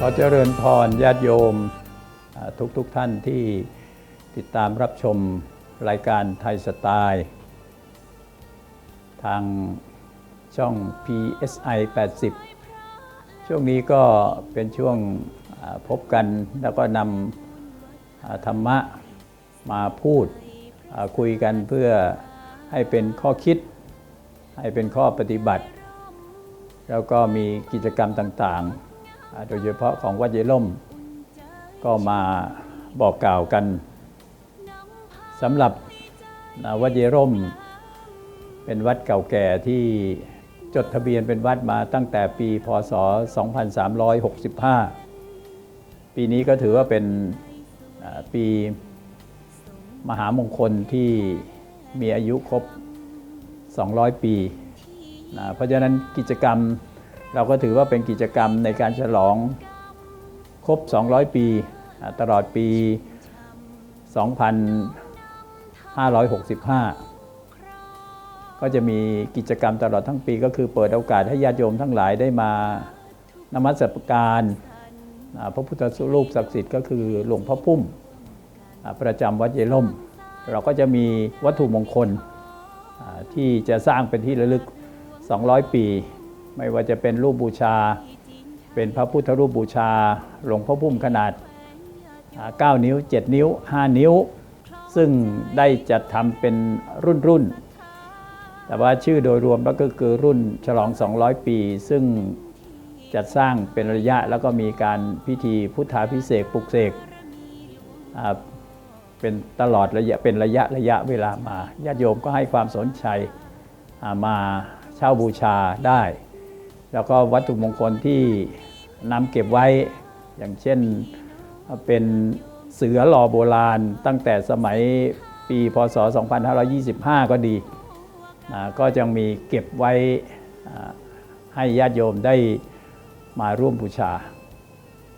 ขอเจริญพรญาติโยมทุกทุกๆท่านที่ติดตามรับชมรายการไทยสไตล์ทางช่อง PSI 80 ช่วงนี้ก็เป็นช่วงพบกันแล้วก็นำธรรมะมาพูดคุยกันเพื่อให้เป็นข้อคิด ให้เป็นข้อปฏิบัติ แล้วก็มีกิจกรรมต่างๆ โดยเฉพาะของวัดเยล่ม ก็มาบอกกล่าวกันสำหรับวัดเยร่ม เป็นวัดเก่าแก่ที่จดทะเบียนเป็นวัดมาตั้งแต่ปีพศ 2365 ปีนี้ก็ถือว่าเป็นปีมหามงคลที่มีอายุครบ 200 ปีนะเพราะฉะนั้นกิจกรรม เราก็ถือว่าเป็นกิจกรรมในการฉลองครบ 200 ปี ตลอดปี 2565 ก็จะมีกิจกรรมตลอดทั้งปี ก็คือเปิดโอกาสให้ญาติโยมทั้งหลายได้มานมัสการพระพุทธรูปศักดิ์สิทธิ์ก็คือหลวงพ่อพุ่ม ประจำวัดเยล่ม เราก็จะมีวัตถุมงคลที่จะสร้างเป็นที่ระลึก 200 ปี ไม่ว่าจะเป็นรูปบูชา เป็นพระพุทธรูปบูชา หลวงพ่อพุ่มขนาดอ่า9นิ้ว 7 นิ้ว 5 นิ้ว ซึ่งได้จัดทำเป็นรุ่นรุ่นๆแต่ว่าชื่อโดยรวมแล้วก็คือรุ่นฉลอง 200 ปี ซึ่งจัดสร้างเป็นระยะแล้วก็มีการพิธีพุทธาพิเศษปลุกเสกเป็นตลอดระยะเป็นระยะระยะเวลามาญาติโยมก็ให้ความสนใจมาเช่าบูชาได้ แล้วก็วัตถุมงคลที่นำเก็บไว้ อย่างเช่นเป็นเสือหล่อโบราณตั้งแต่สมัยปีพศ 2525 ก็ดีนะก็จะมีเก็บไว้ให้ญาติโยมได้มาร่วมบูชา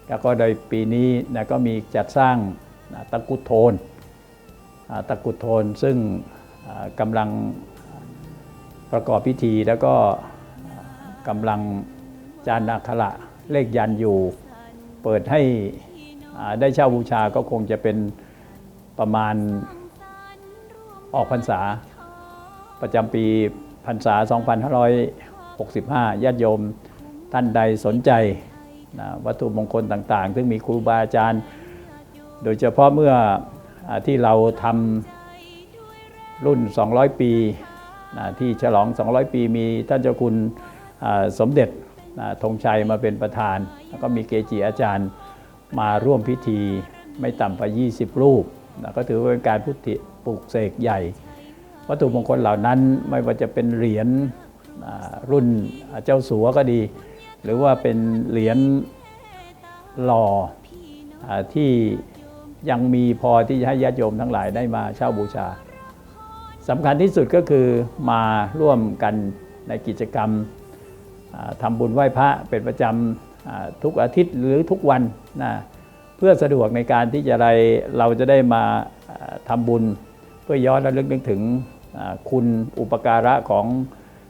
แล้วก็โดยปีนี้นะก็มีจัดสร้างนะตะกุดโทนตะกุดโทนซึ่งกำลังประกอบพิธีแล้วก็ กำลังจานนาคระเลขยันอยู่ เปิดให้ได้เช่าบูชาก็คงจะเป็นประมาณออกพรรษา ประจำปีพรรษา 2565 ญาติโยมท่านใดสนใจนะวัตถุมงคลต่างๆ ซึ่งมีครูบาอาจารย์ โดยเฉพาะเมื่อที่เราทำรุ่น 200 ปีนะที่ฉลอง 200 ปีมีท่านเจ้าคุณ สมเด็จธงชัยมาเป็นประธาน แล้วก็มีเกจิอาจารย์มาร่วมพิธีไม่ต่ำกว่า 20 รูปนะก็ถือว่าเป็นการพุทธิปลุกเสกใหญ่ วัตถุมงคลเหล่านั้นไม่ว่าจะเป็นเหรียญรุ่นเจ้าสัวก็ดี หรือว่าเป็นเหรียญหล่ออที่ยังมีพอที่จะให้ญาติโยมทั้งหลายได้มาเช่าบูชาสำคัญที่สุดก็คือมาร่วมกันในกิจกรรม อ่าทำบุญไหว้พระเป็นประจำอ่าทุกอาทิตย์หรือทุกวันนะเพื่อสะดวกในการที่จะอะไรเราจะได้มาอ่าทำบุญ เพื่อย้อนระลึกนึกถึงคุณอุปการะของ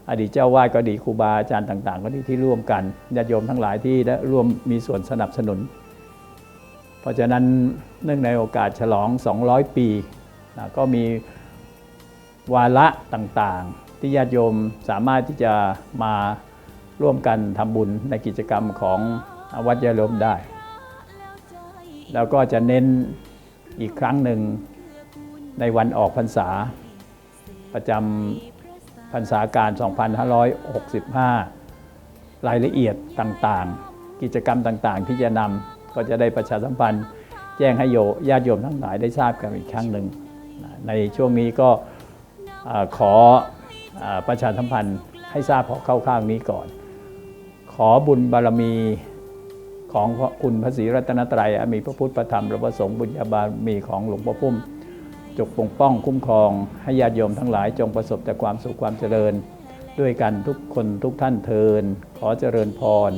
อดีตเจ้าวาดก็ดีครูบาอาจารย์ต่างๆ ก็ดีที่ร่วมกันญาติโยมทั้งหลายที่ได้ร่วมมีส่วนสนับสนุน เพราะฉะนั้นเนื่องในโอกาสฉลอง 200 ปีนะก็มีวาระต่างๆ ที่ญาติโยมสามารถที่จะมา ร่วมกันทำบุญในกิจกรรมของวัดยาลมได้ แล้วก็จะเน้นอีกครั้งหนึ่งในวันออกพรรษา ประจำพรรษาการ 2565 รายละเอียดต่างๆ กิจกรรมต่างๆ ที่จะนำก็จะได้ประชาสัมพันธ์ แจ้งให้โยญาติโยมทั้งหลายได้ทราบกันอีกครั้งหนึ่ง ในช่วงนี้ก็อขออประชาสัมพันธ์ให้ทราบพอคร่าวๆนี้ก่อน อบุญบารมีของคุณพระศรีรัตนตรัยอันมีพระพุทธพระธรรมและพระสงฆ์บุญญาบารมีของหลวงพ่อพุ่ม จงปกป้องคุ้มครอง ให้ญาติโยมทั้งหลายจงประสบแต่ความสุขความเจริญ ด้วยกันทุกคนทุกท่านเทินขอเจริญพร